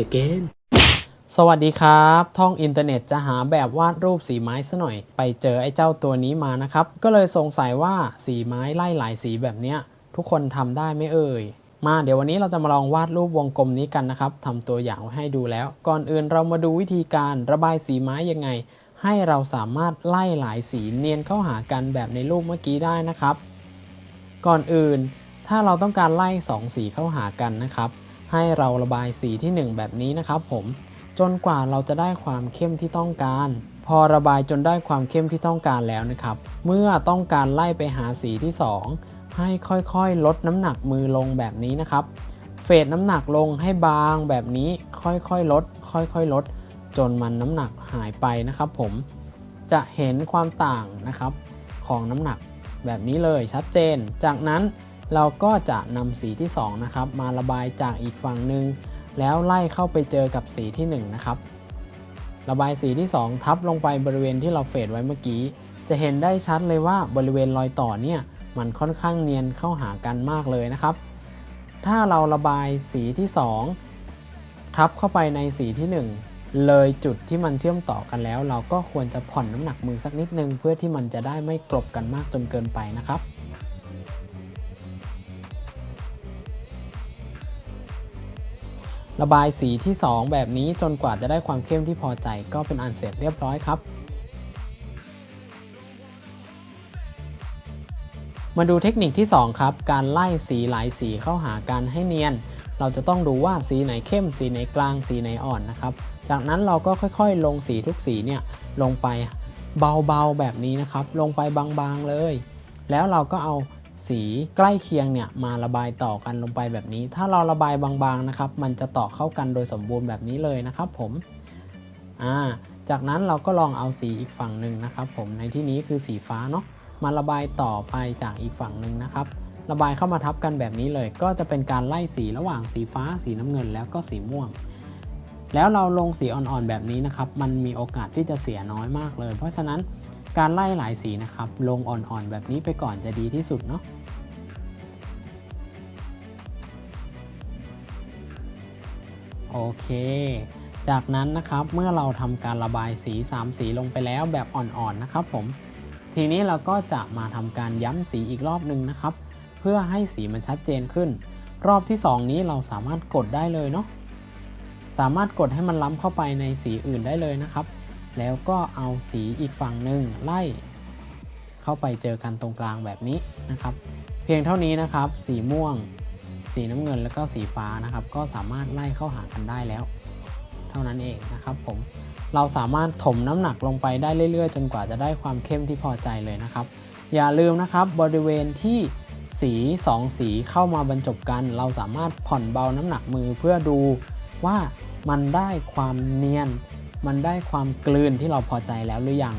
it again สวัสดีครับ ท่องอินเทอร์เน็ตจะหาแบบวาดรูปสีไม้ซะหน่อย ไปเจอไอ้เจ้าตัวนี้มานะครับ ก็เลยสงสัยว่าสีไม้ไล่หลายสีแบบเนี้ย ทุกคนทำได้ไหมเอ่ย มาเดี๋ยววันนี้เราจะมาลองวาดรูปวงกลมนี้กันนะครับทำตัวอย่างไว้ให้ดูแล้ว ก่อนอื่นเรามาดูวิธีการระบายสีไม้ยังไง ให้เราสามารถไล่หลายสีเนียนเข้าหากันแบบในรูปเมื่อกี้ได้นะครับ ก่อนอื่น ถ้าเราต้องการไล่ 2 สีเข้าหากันนะครับ ให้เราระบายสีที่ 1 แบบนี้นะครับผม จนกว่าเราจะได้ความเข้มที่ต้องการ พอระบายจนได้ความเข้มที่ต้องการแล้วนะครับ เมื่อต้องการไล่ไปหาสีที่ 2 ให้ค่อยๆ ลดน้ำหนักมือลงแบบนี้นะครับ เฟดน้ำหนักลงให้บางแบบนี้ค่อยๆลด ค่อยๆลด จนมันน้ำหนักหายไปนะครับผม จะเห็นความต่างนะครับของน้ำหนักแบบนี้เลยชัดเจน จากนั้น เราก็จะนำสีที่ 2 นะครับ มาระบายจากอีกฝั่งหนึ่งแล้วไล่เข้าไปเจอกับสีที่ 1 นะครับ ระบายสีที่ 2 ทับลงไปบริเวณที่เราเฟดไว้เมื่อกี้ จะเห็นได้ชัดเลยว่าบริเวณรอยต่อเนี่ยมันค่อนข้างเนียนเข้าหากันมากเลยนะครับ ถ้าเราระบายสีที่ 2 ทับเข้าไปในสีที่ 1 เลยจุดที่มันเชื่อมต่อกันแล้ว เราก็ควรจะผ่อนน้ำหนักมือสักนิดนึง เพื่อที่มันจะได้ไม่กลบกันมากจนเกินไปนะครับ ระบายสีที่ 2 แบบนี้จนกว่าจะได้ความเข้มที่พอใจก็เป็นอันเสร็จเรียบร้อยครับ มาดูเทคนิคที่ 2 ครับ การไล่สีหลายสีเข้าหากันให้เนียน เราจะต้องดูว่าสีไหนเข้ม สีไหนกลาง สีไหนอ่อนนะครับ จากนั้นเราก็ค่อยๆ ลงสีทุกสีเนี่ยลงไปเบาๆแบบนี้นะครับ ลงไปบางๆเลย แล้วเราก็เอา สีใกล้เคียงเนี่ยมาระบายต่อกันลงไปแบบนี้ ถ้าเราระบายบางๆนะครับมันจะต่อเข้ากันโดยสมบูรณ์แบบนี้เลยนะครับผมอ่าจากนั้นเราก็ลองเอาสีอีกฝั่งหนึ่งนะครับ ผมในที่นี้คือสีฟ้าเนาะมาระบายต่อไปจากอีกฝั่งหนึ่งนะครับ ระบายเข้ามาทับกันแบบนี้เลย ก็จะเป็นการไล่สีระหว่างสีฟ้า สีน้ำเงิน แล้วก็สีม่วง แล้วเราลงสีอ่อนๆแบบนี้นะครับ มันมีโอกาสที่จะเสียน้อยมากเลย เพราะฉะนั้น การไล่หลายสีนะครับ ลงอ่อนๆแบบนี้ไปก่อนจะดีที่สุดเนาะโอเค จากนั้นนะครับเมื่อเราทำการระบายสี 3 สีลงไปแล้วแบบอ่อนๆนะครับผม ทีนี้เราก็จะมาทำการย้ำสีอีกรอบหนึ่งนะครับ เพื่อให้สีมันชัดเจนขึ้น รอบที่ 2 นี้เราสามารถกดได้เลยเนาะ สามารถกดให้มันล้ำเข้าไปในสีอื่นได้เลยนะครับ แล้วก็เอาสีอีกฝั่งหนึ่งไล่เข้าไปเจอกันตรงกลางแบบนี้นะครับ เพียงเท่านี้นะครับ สีม่วง สีน้ำเงินแล้วก็สีฟ้านะครับ ก็สามารถไล่เข้าหากันได้แล้ว เท่านั้นเองนะครับผมเราสามารถถมน้ำหนักลงไปได้เรื่อยๆ จนกว่าจะได้ความเข้มที่พอใจเลยนะครับ อย่าลืมนะครับบริเวณที่สี2สีเข้ามาบรรจบกัน เราสามารถผ่อนเบาน้ำหนักมือเพื่อดูว่ามันได้ความเนียน มันได้ความกลืนที่เราพอใจแล้วหรือยัง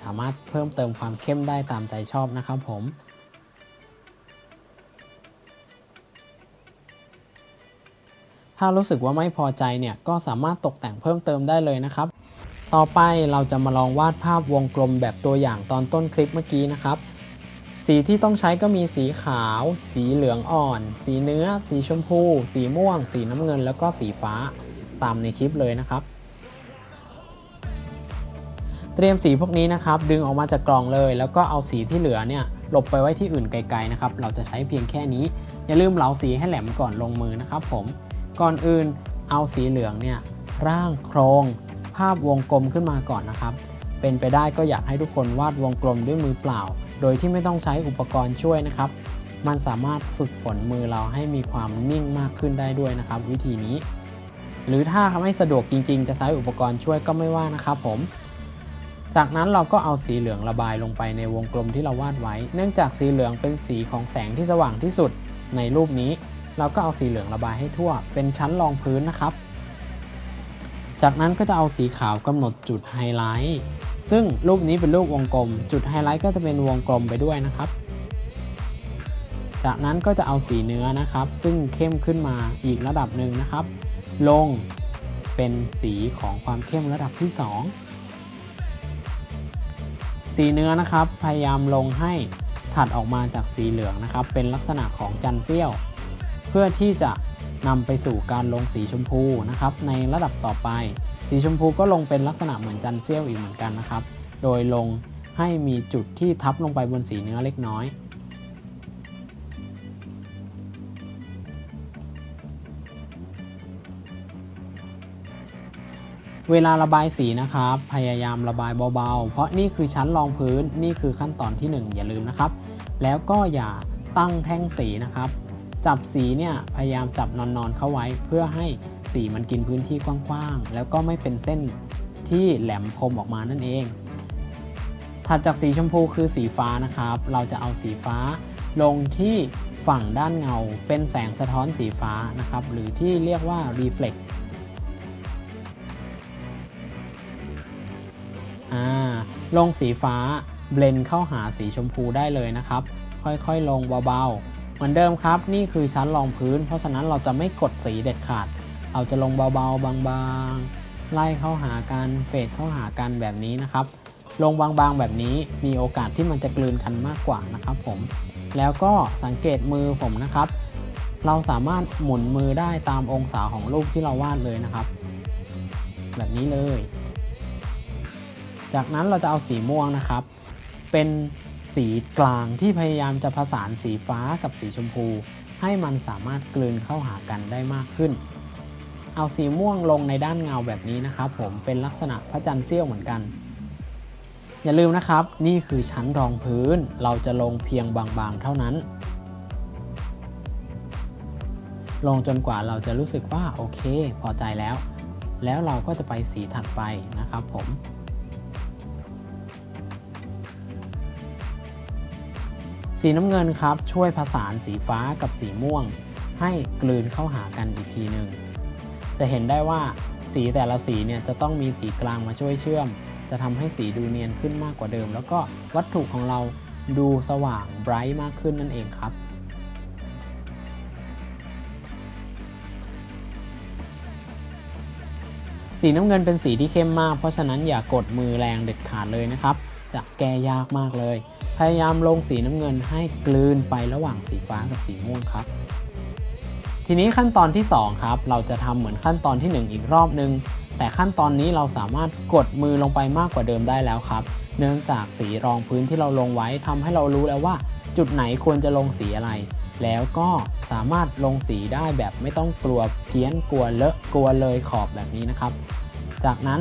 สามารถเพิ่มเติมความเข้มได้ตามใจชอบนะครับผมถ้ารู้สึกว่าไม่พอใจเนี่ยก็สามารถตกแต่งเพิ่มเติมได้เลยนะครับ ต่อไปเราจะมาลองวาดภาพวงกลมแบบตัวอย่างตอนต้นคลิปเมื่อกี้นะครับ สีที่ต้องใช้ก็มีสีขาว สีเหลืองอ่อน สีเนื้อ สีชมพู สีม่วง สีน้ำเงิน แล้วก็สีฟ้า ตามในคลิปเลยนะครับ เตรียมสีพวกนี้นะครับ ดึงออกมาจากกล่องเลย แล้วก็เอาสีที่เหลือเนี่ยหลบไปไว้ที่อื่นไกลๆนะครับ เราจะใช้เพียงแค่นี้ อย่าลืมเหลาสีให้แหลมก่อนลงมือนะครับ ผมก่อนอื่นเอาสีเหลืองเนี่ยร่างโครง ภาพวงกลมขึ้นมาก่อนนะครับ เป็นไปได้ก็อยากให้ทุกคนวาดวงกลมด้วยมือเปล่า โดยที่ไม่ต้องใช้อุปกรณ์ช่วยนะครับ มันสามารถฝึกฝนมือเราให้มีความนิ่งมากขึ้นได้ด้วยนะครับ วิธีนี้ หรือถ้าไม่สะดวกจริง ๆ จะใช้อุปกรณ์ช่วยก็ไม่ว่านะครับผม จากนั้นเราก็เอาสีเหลืองระบายลงไปในวงกลมที่เราวาดไว้ เนื่องจากสีเหลืองเป็นสีของแสงที่สว่างที่สุด ในรูปนี้ เราก็เอาสีเหลืองระบายให้ทั่ว เป็นชั้นรองพื้นนะครับ จากนั้นก็จะเอาสีขาวกำหนดจุดไฮไลท์ซึ่งรูปนี้เป็นรูปวงกลม จุดไฮไลท์ก็จะเป็นวงกลมไปด้วยนะครับ จากนั้นก็จะเอาสีเนื้อนะครับ ซึ่งเข้มขึ้นมาอีกระดับหนึ่งนะครับ ลงเป็นสีของความเข้มระดับที่ 2 สีเนื้อนะครับพยายามลงให้ถัดออกมาจากสีเหลืองนะครับ เป็นลักษณะของจันเซี่ยว เพื่อที่จะนำไปสู่การลงสีชมพูนะครับ ในระดับต่อไป สีชมพูก็ลงเป็นลักษณะเหมือนจันเซี่ยวอีกเหมือนกันนะครับ โดยลงให้มีจุดที่ทับลงไปบนสีเนื้อเล็กน้อย เวลาระบายสีนะครับ พยายามระบายเบาๆ เพราะนี่คือชั้นรองพื้นนี่คือขั้นตอนที่ 1 อย่าลืมนะครับ แล้วก็อย่าตั้งแท่งสีนะครับ จับสีเนี่ยพยายามจับนอนๆเข้าไว้ เพื่อให้สีมันกินพื้นที่กว้างๆ แล้วก็ไม่เป็นเส้นที่แหลมคมออกมานั่นเอง ถัดจากสีชมพูคือสีฟ้านะครับ เราจะเอาสีฟ้าลงที่ฝั่งด้านเงา เป็นแสงสะท้อนสีฟ้านะครับ หรือที่เรียกว่า reflect ลงสีฟ้าเบลนเข้าหาสีชมพูได้เลยนะครับ ค่อยๆลงเบาๆ เหมือนเดิมครับ นี่คือชั้นรองพื้น เพราะฉะนั้นเราจะไม่กดสีเด็ดขาด เราจะลงเบาๆ บางๆ ไล่เข้าหากันเฟดเข้าหากันแบบนี้นะครับ ลงบางๆแบบนี้มีโอกาสที่มันจะกลืนกันมากกว่านะครับผม แล้วก็สังเกตมือผมนะครับ เราสามารถหมุนมือได้ตามองศาของรูปที่เราวาดเลยนะครับ แบบนี้เลย จากนั้นเราจะเอาสีม่วงนะครับ เป็นสีกลางที่พยายามจะผสานสีฟ้ากับสีชมพู ให้มันสามารถกลืนเข้าหากันได้มากขึ้น เอาสีม่วงลงในด้านเงาแบบนี้นะครับ ผมเป็นลักษณะพระจันทร์เสี้ยวเหมือนกัน อย่าลืมนะครับ นี่คือชั้นรองพื้นเราจะลงเพียงบางๆเท่านั้น ลงจนกว่าเราจะรู้สึกว่าโอเค พอใจแล้ว แล้วเราก็จะไปสีถัดไปนะครับผม สีน้ำเงินครับ ช่วยผสานสีฟ้ากับสีม่วง ให้กลืนเข้าหากันอีกทีหนึ่งจะเห็นได้ว่าสีแต่ละสีเนี่ยจะต้องมีสีกลางมาช่วยเชื่อม จะทำให้สีดูเนียนขึ้นมากกว่าเดิม แล้วก็วัตถุของเราดูสว่างไบรท์มากขึ้นนั่นเองครับสีน้ำเงินเป็นสีที่เข้มมาก เพราะฉะนั้นอย่ากดมือแรงเด็ดขาดเลยนะครับ จะแก้ยากมากเลย พยายามลงสีน้ำเงินให้กลืนไประหว่างสีฟ้ากับสีม่วงครับ ทีนี้ขั้นตอนที่ 2 ครับ เราจะทำเหมือนขั้นตอนที่ 1 อีกรอบนึง แต่ขั้นตอนนี้เราสามารถกดมือลงไปมากกว่าเดิมได้แล้วครับ เนื่องจากสีรองพื้นที่เราลงไว้ทำให้เรารู้แล้วว่า จุดไหนควรจะลงสีอะไร แล้วก็สามารถลงสีได้แบบไม่ต้องกลัวเพี้ยนกลัวเลอะกลัวเลยขอบแบบนี้นะครับ จากนั้น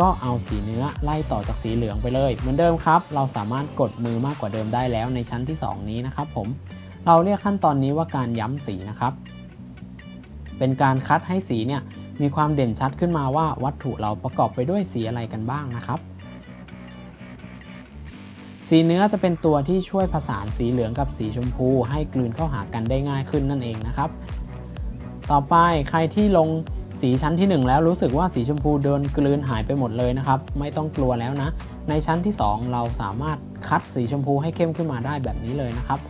ก็เอาสีเนื้อไล่ต่อจากสีเหลืองไปเลย เหมือนเดิมครับ เราสามารถกดมือมากกว่าเดิมได้แล้วในชั้นที่ 2 นี้นะครับผมเราเรียกขั้นตอนนี้ว่าการย้ำสีนะครับ เป็นการคัดให้สีเนี่ยมีความเด่นชัดขึ้นมาว่าวัตถุเราประกอบไปด้วยสีอะไรกันบ้างนะครับ สีเนื้อจะเป็นตัวที่ช่วยผสานสีเหลืองกับสีชมพู ให้กลืนเข้าหากันได้ง่ายขึ้นนั่นเองนะครับ ต่อไปใครที่ลง สีชั้นที่ 1 แล้วรู้สึกว่าสีชมพูเดินกลืนหายไปหมดเลยนะครับ ไม่ต้องกลัวแล้วนะ ในชั้นที่ 2 เราสามารถคัดสีชมพูให้เข้มขึ้นมาได้แบบนี้เลยนะครับ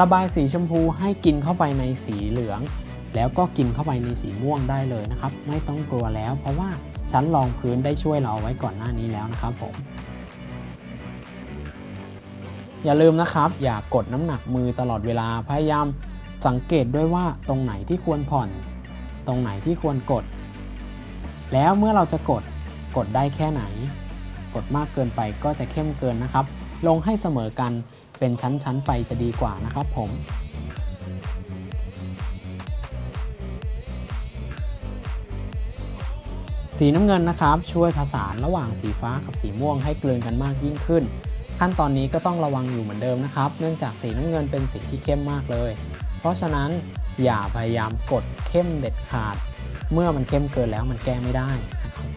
ระบายสีชมพูให้กินเข้าไปในสีเหลือง แล้วก็กินเข้าไปในสีม่วงได้เลยนะครับ ไม่ต้องกลัวแล้ว เพราะว่าชั้นรองพื้นได้ช่วยเราเอาไว้ก่อนหน้านี้แล้วนะครับผมอย่าลืมนะครับ อย่ากดน้ำหนักมือตลอดเวลาพยายามสังเกตด้วยว่าตรงไหนที่ควรผ่อน ตรงไหนที่ควรกด แล้วเมื่อเราจะกดกดได้แค่ไหน กดมากเกินไปก็จะเข้มเกินนะครับ ลงให้เสมอกันเป็นชั้นๆไปจะดีกว่านะครับผมสีน้ำเงินนะครับช่วยผสานระหว่างสีฟ้ากับสีม่วงให้กลืนกันมากยิ่งขึ้น ขั้นตอนนี้ก็ต้องระวังอยู่เหมือนเดิมนะครับ เนื่องจากสีน้ำเงินเป็นสีที่เข้มมากเลย เพราะฉะนั้น อย่าพยายามกดเข้มเด็ดขาด เมื่อมันเข้มเกินแล้วมันแก้ไม่ได้นะครับ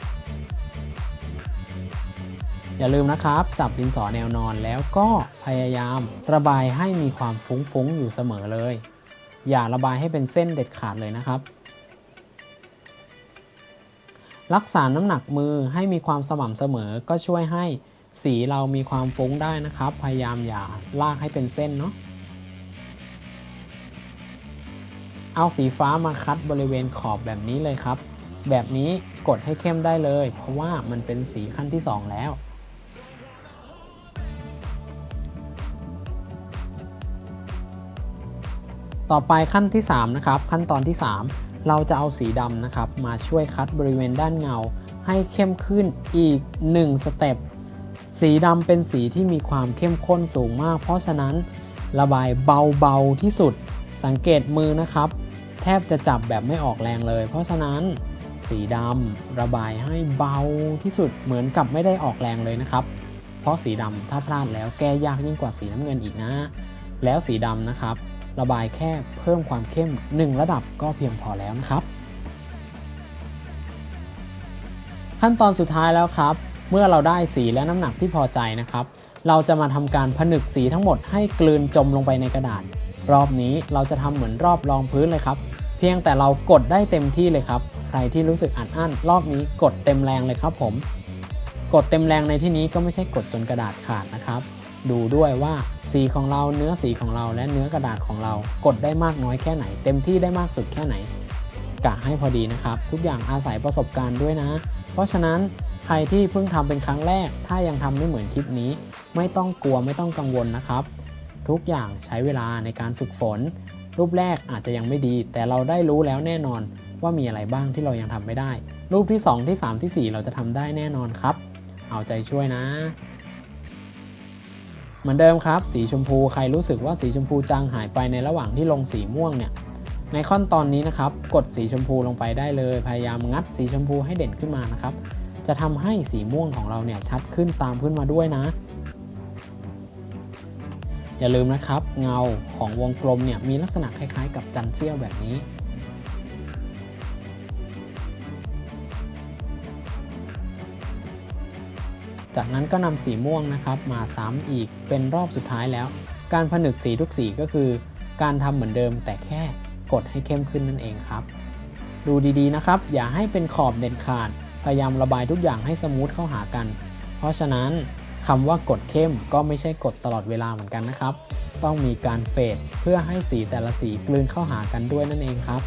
อย่าลืมนะครับ จับดินสอแนวนอนแล้วก็พยายามระบายให้มีความฟุ้งๆอยู่เสมอเลย อย่าระบายให้เป็นเส้นเด็ดขาดเลยนะครับ รักษาน้ำหนักมือให้มีความสม่ำเสมอก็ช่วยให้สีเรามีความฟุ้งได้นะครับ พยายามอย่าลากให้เป็นเส้นเนาะ เอาสีฟ้ามาคัดบริเวณขอบแบบนี้เลยครับ แบบนี้กดให้เข้มได้เลย เพราะว่ามันเป็นสีขั้นที่ 2 แล้ว ต่อไปขั้นที่ 3 นะครับ ขั้นตอนที่ 3 เราจะเอาสีดำนะครับ มาช่วยคัดบริเวณด้านเงา ให้เข้มขึ้นอีก 1 สเต็ปสีดำเป็นสีที่มีความเข้มข้นสูงมาก เพราะฉะนั้นระบายเบาๆที่สุด สังเกตมือนะครับ แทบจะจับแบบไม่ออกแรงเลย เพราะฉะนั้นสีดำระบายให้เบาที่สุดเหมือนกับไม่ได้ออกแรงเลยนะครับ เพราะสีดำถ้าพลาดแล้วแก้ยากยิ่งกว่าสีน้ำเงินอีกนะ แล้วสีดำนะครับ ระบายแค่เพิ่มความเข้ม 1 ระดับก็เพียงพอแล้วนะครับ ขั้นตอนสุดท้ายแล้วครับ เมื่อเราได้สีและน้ำหนักที่พอใจนะครับ เราจะมาทำการผนึกสีทั้งหมดให้กลืนจมลงไปในกระดาษ รอบนี้เราจะทำเหมือนรอบรองพื้นเลยครับ เพียงแต่เรากดได้เต็มที่เลยครับ ใครที่รู้สึกอัดอั้น รอบนี้กดเต็มแรงเลยครับผม กดเต็มแรงในที่นี้ก็ไม่ใช่กดจนกระดาษขาดนะครับ ดูด้วยว่าสีของเราเนื้อสีของเราและเนื้อกระดาษของเรา กดได้มากน้อยแค่ไหน เต็มที่ได้มากสุดแค่ไหนกะให้พอดีนะครับ ทุกอย่างอาศัยประสบการณ์ด้วยนะ เพราะฉะนั้นใครที่เพิ่งทำเป็นครั้งแรก ถ้ายังทำไม่เหมือนคลิปนี้ ไม่ต้องกลัวไม่ต้องกังวลนะครับ ทุกอย่างใช้เวลาในการฝึกฝน รูปแรกอาจจะยังไม่ดี แต่เราได้รู้แล้วแน่นอนว่ามีอะไรบ้างที่เรายังทำไม่ได้ รูปที่ 2 ที่ 3 ทีสี่4 เราจะทำได้แน่นอนครับ เอาใจช่วยนะ เหมือนเดิมครับ สีชมพูใครรู้สึกว่าสีชมพูจางหายไปในระหว่างที่ลงสีม่วงเนี่ยในขั้นตอนนี้นะครับกดสีชมพูลงไปได้เลย พยายามงัดสีชมพูให้เด่นขึ้นมานะครับ จะทำให้สีม่วงของเราเนี่ยชัดขึ้นตามขึ้นมาด้วยนะ อย่าลืมนะครับเงาของวงกลมเนี่ยมีลักษณะคล้ายๆ กับจันเซี่ยวแบบนี้ จากนั้นก็นำสีม่วงนะครับมาซ้ำอีกเป็นรอบสุดท้ายแล้ว การผนึกสีทุกสีก็คือ การทำเหมือนเดิมแต่แค่กดให้เข้มขึ้นนั่นเองครับ ดูดีๆนะครับ อย่าให้เป็นขอบเด็ดขาด พยายามระบายทุกอย่างให้สมูทเข้าหากัน เพราะฉะนั้น คำว่ากดเข้มก็ไม่ใช่กดตลอดเวลาเหมือนกันนะครับ ต้องมีการเฟดเพื่อให้สีแต่ละสีกลืนเข้าหากันด้วยนั่นเองครับ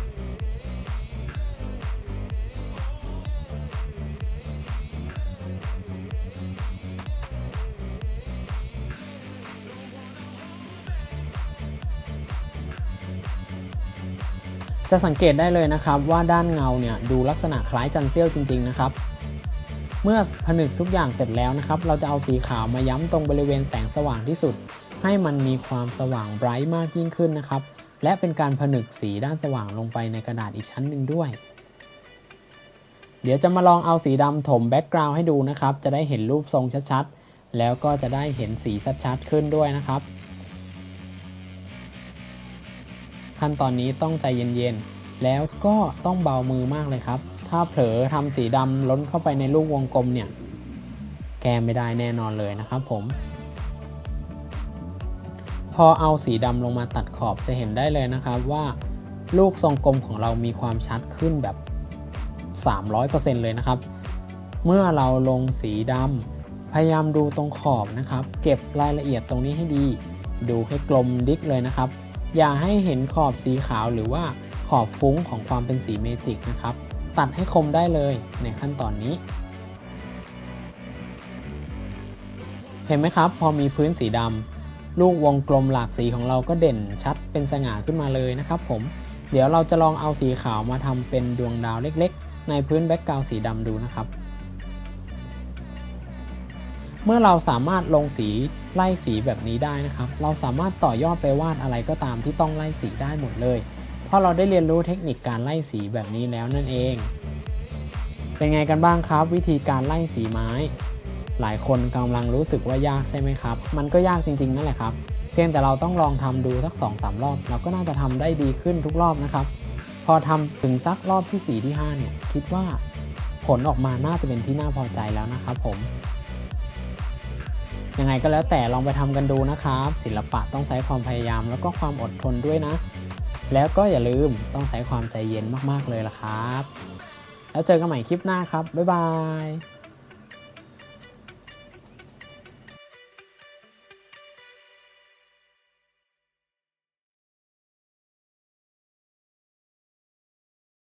จะสังเกตได้เลยนะครับว่าด้านเงาเนี่ยดูลักษณะคล้ายจันเซียวจริง ๆ นะครับ เมื่อผนึกทุกอย่างเสร็จแล้วนะครับ เราจะเอาสีขาวมาย้ำตรงบริเวณแสงสว่างที่สุด ให้มันมีความสว่างไบรท์มากยิ่งขึ้นนะครับ และเป็นการผนึกสีด้านสว่างลงไปในกระดาษอีกชั้นหนึ่งด้วย เดี๋ยวจะมาลองเอาสีดำถมแบ็กกราวด์ให้ดูนะครับ จะได้เห็นรูปทรงชัดๆ แล้วก็จะได้เห็นสีชัดๆ ขึ้นด้วยนะครับ ขั้นตอนนี้ต้องใจเย็นๆ แล้วก็ต้องเบามือมากเลยครับ ถ้าเผลอทำสีดำล้นเข้าไปในลูกวงกลมเนี่ย แก้ไม่ได้แน่นอนเลยนะครับผม พอเอาสีดำลงมาตัดขอบจะเห็นได้เลยนะครับว่าลูกทรงกลมของเรามีความชัดขึ้นแบบ 300%เลยนะครับ เมื่อเราลงสีดำพยายามดูตรงขอบนะครับ เก็บรายละเอียดตรงนี้ให้ดี ดูให้กลมดิกเลยนะครับ อย่าให้เห็นขอบสีขาวหรือว่าขอบฟุ้งของความเป็นสีเมจิกนะครับ ตัดให้คมได้เลยในขั้นตอนนี้ เห็นไหมครับ พอมีพื้นสีดำลูกวงกลมหลากสีของเราก็เด่นชัดเป็นสง่าขึ้นมาเลยนะครับผม เดี๋ยวเราจะลองเอาสีขาวมาทำเป็นดวงดาวเล็กๆ ในพื้นแบ็กกราวสีดำดูนะครับ เมื่อเราสามารถลงสีไล่สีแบบนี้ได้นะครับ เราสามารถต่อยอดไปวาดอะไรก็ตามที่ต้องไล่สีได้หมดเลย ราะเราได้เรียนรู้เทคนิคการไล่สีแบบนี้แล้วนั่นเอง เป็นไงกันบ้างครับ วิธีการไล่สีไม้ หลายคนกำลังรู้สึกว่ายากใช่ไหมครับ มันก็ยากจริงๆนั่นแหละครับ เพียงแต่เราต้องลองทำดูสัก2อสรอบ เราก็น่าจะทำได้ดีขึ้นทุกรอบนะครับ พอทำถึงสักรอบที่4ที่5เนี่ยคิดว่าผลออกมาน่าจะเป็นที่น่าพอใจแล้วนะครับผมยังไงก็แล้วแต่ลองไปทำกันดูนะครับ ศิลปะต้องใช้ความพยายามแล้วก็ความอดทนด้วยนะ แล้วก็อย่าลืมต้องใช้ความใจเย็นมากๆเลยล่ะครับ แล้วเจอกันใหม่คลิปหน้าครับ บ๊ายบาย